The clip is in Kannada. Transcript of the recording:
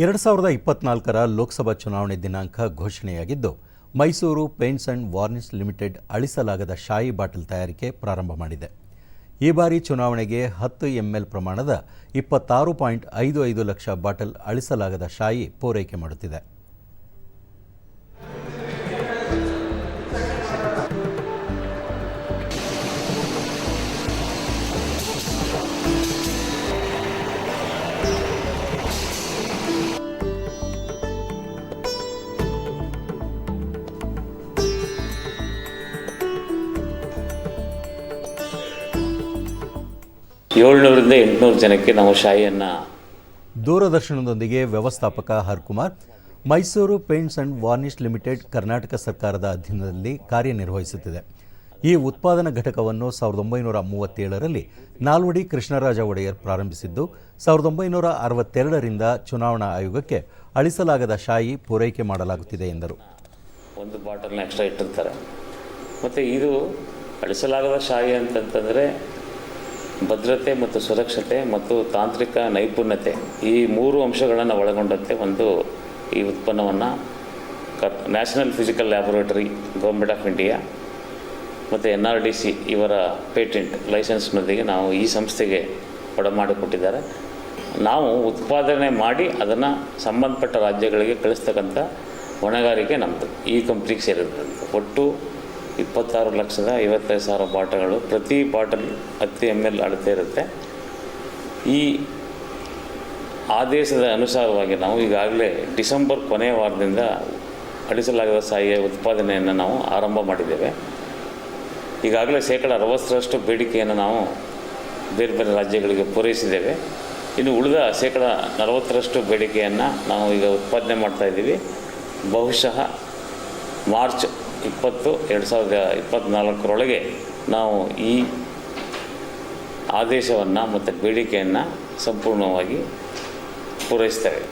ಎರಡು ಸಾವಿರದ ಇಪ್ಪತ್ನಾಲ್ಕರ ಲೋಕಸಭಾ ಚುನಾವಣೆ ದಿನಾಂಕ ಘೋಷಣೆಯಾಗಿದ್ದು, Mysore paints and varnish limited ಅಳಿಸಲಾಗದ ಶಾಯಿ ಬಾಟಲ್ ತಯಾರಿಕೆ ಪ್ರಾರಂಭ ಮಾಡಿದೆ. ಈ ಬಾರಿ ಚುನಾವಣೆಗೆ ಹತ್ತು ಎಂಎಲ್ ಪ್ರಮಾಣದ ಇಪ್ಪತ್ತಾರು ಪಾಯಿಂಟ್ ಐದು ಐದು ಲಕ್ಷ ಬಾಟಲ್ ಅಳಿಸಲಾಗದ ಶಾಯಿ ಪೂರೈಕೆ ಮಾಡುತ್ತಿದೆ. ಏಳ್ನೂರಿಂದ ಎಂಟುನೂರು ಜನಕ್ಕೆ ನಾವು ಶಾಯಿಯನ್ನು ದೂರದರ್ಶನದೊಂದಿಗೆ ವ್ಯವಸ್ಥಾಪಕ Harkumar Mysore paints and varnish limited Karnataka ಸರ್ಕಾರದ ಅಧೀನದಲ್ಲಿ ಕಾರ್ಯನಿರ್ವಹಿಸುತ್ತಿದೆ. ಈ ಉತ್ಪಾದನಾ ಘಟಕವನ್ನು ಸಾವಿರದ ಒಂಬೈನೂರ ಮೂವತ್ತೇಳರಲ್ಲಿ ನಾಲ್ವಡಿ ಕೃಷ್ಣರಾಜ ಒಡೆಯರ್ ಪ್ರಾರಂಭಿಸಿದ್ದು ಸಾವಿರದ ಒಂಬೈನೂರ ಅರವತ್ತೆರಡರಿಂದ ಚುನಾವಣಾ ಆಯೋಗಕ್ಕೆ ಅಳಿಸಲಾಗದ ಶಾಯಿ ಪೂರೈಕೆ ಮಾಡಲಾಗುತ್ತಿದೆ ಎಂದರು. ಒಂದು ಬಾಟಲ್ನ ಎಕ್ಸ್ಟ್ರಾ ಇಟ್ಟಿರ್ತಾರೆ. ಮತ್ತು ಇದು ಅಳಿಸಲಾಗದ ಶಾಯಿ ಅಂತಂತಂದರೆ ಭದ್ರತೆ ಮತ್ತು ಸುರಕ್ಷತೆ ಮತ್ತು ತಾಂತ್ರಿಕ ನೈಪುಣ್ಯತೆ ಈ ಮೂರು ಅಂಶಗಳನ್ನು ಒಳಗೊಂಡಂತೆ ಒಂದು ಈ ಉತ್ಪನ್ನವನ್ನು national physical laboratory government of India ಮತ್ತು ಎನ್ ಆರ್ ಡಿ ಸಿ ಇವರ ಪೇಟೆಂಟ್, ಲೈಸೆನ್ಸ್ನೊಂದಿಗೆ ನಾವು ಈ ಸಂಸ್ಥೆಗೆ ಒಡಮಾಡಿಕೊಟ್ಟಿದ್ದಾರೆ ನಾವು ಉತ್ಪಾದನೆ ಮಾಡಿ ಅದನ್ನು ಸಂಬಂಧಪಟ್ಟ ರಾಜ್ಯಗಳಿಗೆ ಕಳಿಸ್ತಕ್ಕಂಥ ಹೊಣೆಗಾರಿಕೆ ನಮ್ಮದು ಈ ಕಂಪ್ನಿಗೆ ಸೇರಿದಂಥ ಒಟ್ಟು ಇಪ್ಪತ್ತಾರು ಲಕ್ಷದ ಐವತ್ತೈದು ಸಾವಿರ ಬಾಟಲ್ಗಳು ಪ್ರತಿ ಬಾಟಲ್ ಹತ್ತು ಎಂ ಎಲ್ ಅಳತೆ ಇರುತ್ತೆ. ಈ ಆದೇಶದ ಅನುಸಾರವಾಗಿ ನಾವು ಈಗಾಗಲೇ ಡಿಸೆಂಬರ್ ಕೊನೆಯ ವಾರದಿಂದ ಅಳಿಸಲಾಗದ ಸಾಯಿಯ ಉತ್ಪಾದನೆಯನ್ನು ನಾವು ಆರಂಭ ಮಾಡಿದ್ದೇವೆ. ಈಗಾಗಲೇ ಶೇಕಡ ಅರವತ್ತರಷ್ಟು ಬೇಡಿಕೆಯನ್ನು ನಾವು ಬೇರೆ ಬೇರೆ ರಾಜ್ಯಗಳಿಗೆ ಪೂರೈಸಿದ್ದೇವೆ. ಇನ್ನು ಉಳಿದ ಶೇಕಡ ನಲವತ್ತರಷ್ಟು ಬೇಡಿಕೆಯನ್ನು ನಾವು ಈಗ ಉತ್ಪಾದನೆ ಮಾಡ್ತಾಯಿದ್ದೀವಿ ಬಹುಶಃ ಮಾರ್ಚ್ ಇಪ್ಪತ್ತು ಎರಡು ಸಾವಿರದ ಇಪ್ಪತ್ತ್ನಾಲ್ಕರೊಳಗೆ ನಾವು ಈ ಆದೇಶವನ್ನು ಮತ್ತು ಬೇಡಿಕೆಯನ್ನು ಸಂಪೂರ್ಣವಾಗಿ ಪೂರೈಸ್ತೇವೆ.